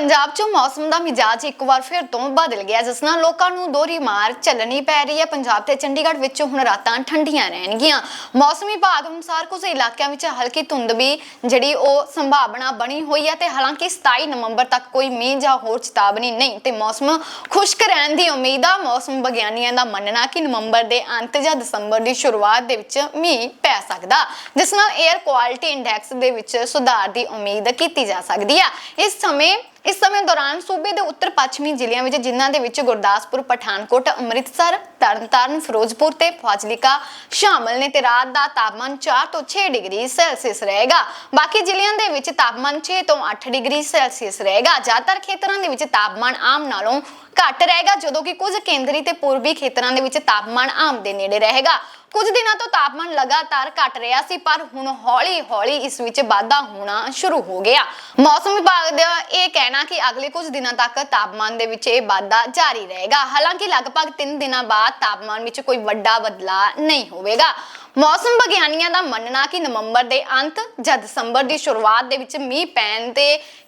ਪੰਜਾਬ 'ਚ ਮੌਸਮ ਦਾ ਮਿਜਾਜ ਇੱਕ ਵਾਰ ਫਿਰ ਤੋਂ ਬਦਲ ਗਿਆ, ਜਿਸ ਨਾਲ ਲੋਕਾਂ ਨੂੰ ਦੋਹਰੀ ਮਾਰ ਚੱਲਣੀ ਪੈ ਰਹੀ ਹੈ। ਪੰਜਾਬ ਤੇ ਚੰਡੀਗੜ੍ਹ ਵਿੱਚ ਹੁਣ ਰਾਤਾਂ ਠੰਡੀਆਂ ਰਹਿਣਗੀਆਂ। ਮੌਸਮੀ ਵਿਭਾਗ ਅਨੁਸਾਰ ਕੁਝ ਇਲਾਕਿਆਂ ਵਿੱਚ ਹਲਕੀ ਧੁੰਦ ਵੀ ਜਿਹੜੀ ਉਹ ਸੰਭਾਵਨਾ ਬਣੀ ਹੋਈ ਹੈ ਤੇ ਹਾਲਾਂਕਿ 27 ਨਵੰਬਰ ਤੱਕ ਕੋਈ ਮੀਂਹ ਜਾਂ ਹੋਰ ਚੇਤਾਵਨੀ ਨਹੀਂ ਤੇ ਮੌਸਮ ਖੁਸ਼ਕ ਰਹਿਣ ਦੀ ਉਮੀਦ ਆ। ਮੌਸਮ ਵਿਗਿਆਨੀਆਂ ਦਾ ਮੰਨਣਾ ਕਿ ਨਵੰਬਰ ਦੇ ਅੰਤ ਜਾਂ ਦਸੰਬਰ ਦੀ ਸ਼ੁਰੂਆਤ ਦੇ ਵਿੱਚ ਮੀਂਹ ਪੈ ਸਕਦਾ, ਜਿਸ ਨਾਲ 에ਅਰ ਕੁਆਲਿਟੀ ਇੰਡੈਕਸ ਦੇ ਵਿੱਚ ਸੁਧਾਰ ਦੀ ਉਮੀਦ ਕੀਤੀ ਜਾ ਸਕਦੀ ਆ। ਇਸ ਸਮੇਂ ਇਸ ਸਮੇਂ ਦੌਰਾਨ ਸੂਬੇ ਦੇ ਉੱਤਰ ਪੱਛਮੀ ਜ਼ਿਲ੍ਹਿਆਂ ਵਿੱਚ, ਜਿਨ੍ਹਾਂ ਦੇ ਵਿੱਚ ਗੁਰਦਾਸਪੁਰ, ਪਠਾਨਕੋਟ, ਅੰਮ੍ਰਿਤਸਰ, ਤਰਨਤਾਰਨ, ਫਿਰੋਜ਼ਪੁਰ ਤੇ ਫਾਜ਼ਿਲਕਾ ਸ਼ਾਮਲ ਨੇ ਤੇ ਰਾਤ ਦਾ ਤਾਪਮਾਨ 4 ਤੋਂ 6 ਡਿਗਰੀ ਸੈਲਸੀਅਸ ਰਹੇਗਾ। ਬਾਕੀ ਜ਼ਿਲ੍ਹਿਆਂ ਦੇ ਵਿੱਚ ਤਾਪਮਾਨ 6 ਤੋਂ 8 ਡਿਗਰੀ ਸੈਲਸੀਅਸ ਰਹੇਗਾ। ਜ਼ਿਆਦਾਤਰ ਖੇਤਰਾਂ ਦੇ ਵਿੱਚ ਤਾਪਮਾਨ ਆਮ ਨਾਲੋਂ ਘੱਟ ਰਹੇਗਾ, ਜਦੋਂ ਕਿ ਕੁਝ ਕੇਂਦਰੀ ਤੇ ਪੂਰਬੀ ਖੇਤਰਾਂ ਦੇ ਵਿੱਚ ਤਾਪਮਾਨ ਆਮ ਦੇ ਨੇੜੇ ਰਹੇਗਾ। ਕੁਝ ਦਿਨਾਂ ਤੋਂ ਤਾਪਮਾਨ ਲਗਾਤਾਰ ਘਟ ਰਿਹਾ ਸੀ, ਪਰ ਹੁਣ ਹੌਲੀ-ਹੌਲੀ ਇਸ ਵਿੱਚ ਵਾਧਾ ਹੋਣਾ ਸ਼ੁਰੂ ਹੋ ਗਿਆ। ਮੌਸਮ ਵਿਭਾਗ ਦਾ ਇਹ ਕਹਿਣਾ ਕਿ ਅਗਲੇ ਕੁਝ ਦਿਨਾਂ ਤੱਕ ਤਾਪਮਾਨ ਦੇ ਵਿੱਚ ਇਹ ਵਾਧਾ ਜਾਰੀ ਰਹੇਗਾ। ਹਾਲਾਂਕਿ ਲਗਭਗ 3 ਦਿਨਾਂ ਬਾਅਦ ਤਾਪਮਾਨ ਵਿੱਚ ਕੋਈ ਵੱਡਾ ਬਦਲਾਅ ਨਹੀਂ ਹੋਵੇਗਾ। ਮੌਸਮ ਵਿਗਿਆਨੀਆਂ ਦਾ ਮੰਨਣਾ ਕਿ ਨਵੰਬਰ ਦੇ ਅੰਤ ਜਾਂ ਦਸੰਬਰ ਦੀ ਸ਼ੁਰੂਆਤ ਦੇ ਵਿੱਚ ਮੀਂਹ ਪੈਣ ਤੇ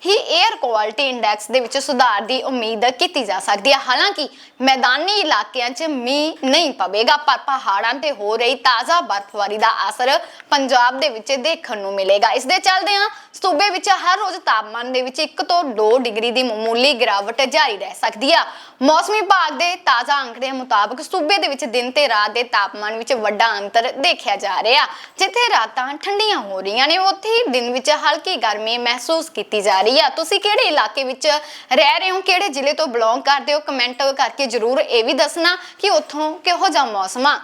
ਹੀ 에ਅਰ ਕੁਆਲਿਟੀ ਇੰਡੈਕਸ ਦੇ ਵਿੱਚ ਸੁਧਾਰ ਦੀ ਉਮੀਦ ਕੀਤੀ ਜਾ ਸਕਦੀ ਹੈ। ਹਾਲਾਂਕਿ ਮੈਦਾਨੀ ਇਲਾਕਿਆਂ 'ਚ ਮੀਂਹ ਨਹੀਂ ਪਵੇਗਾ, ਪਰ ਪਹਾੜਾਂ ਤੇ ਹੋ ਰਹੀ ਤਾਜ਼ਾ ਬਰਫ਼ਬਾਰੀ ਦਾ ਅਸਰ ਪੰਜਾਬ ਦੇ ਵਿੱਚ ਦੇਖਣ ਨੂੰ ਮਿਲੇਗਾ। ਇਸ ਦੇ ਚੱਲਦਿਆਂ ਸੂਬੇ ਵਿੱਚ ਹਰ ਰੋਜ਼ ਤਾਪਮਾਨ ਦੇ ਵਿੱਚ 1 ਤੋਂ 2 ਡਿਗਰੀ ਦੀ ਮਾਮੂਲੀ ਗਿਰਾਵਟ ਜਾਰੀ ਰਹਿ ਸਕਦੀ ਆ। ਮੌਸਮੀ ਵਿਭਾਗ ਦੇ ਤਾਜ਼ਾ ਅੰਕੜਿਆਂ ਮੁਤਾਬਕ ਸੂਬੇ ਦੇ ਵਿੱਚ ਦਿਨ ਤੇ ਰਾਤ ਦੇ ਤਾਪਮਾਨ ਵਿੱਚ ਵੱਡਾ ਅੰਤਰ ਦੇਖਿਆ ਜਾ ਰਿਹਾ। ਜਿੱਥੇ ਰਾਤਾਂ ਠੰਡੀਆਂ ਹੋ ਰਹੀਆਂ ਨੇ, ਉੱਥੇ ਹੀ ਦਿਨ ਵਿੱਚ ਹਲਕੀ ਗਰਮੀ ਮਹਿਸੂਸ ਕੀਤੀ ਜਾ ਰਹੀ ਆ। ਤੁਸੀਂ ਕਿਹੜੇ ਇਲਾਕੇ ਵਿੱਚ ਰਹਿ ਰਹੇ ਹੋ? ਕਿਹੜੇ ਜ਼ਿਲ੍ਹੇ ਤੋਂ ਬਿਲੋਂਗ ਕਰਦੇ ਹੋ? ਕਮੈਂਟ ਕਰਕੇ ਜਰੂਰ ਇਹ ਵੀ ਦੱਸਣਾ ਕਿ ਉੱਥੋਂ ਕਿਹੋ ਜਿਹਾ ਮੌਸਮ ਆ।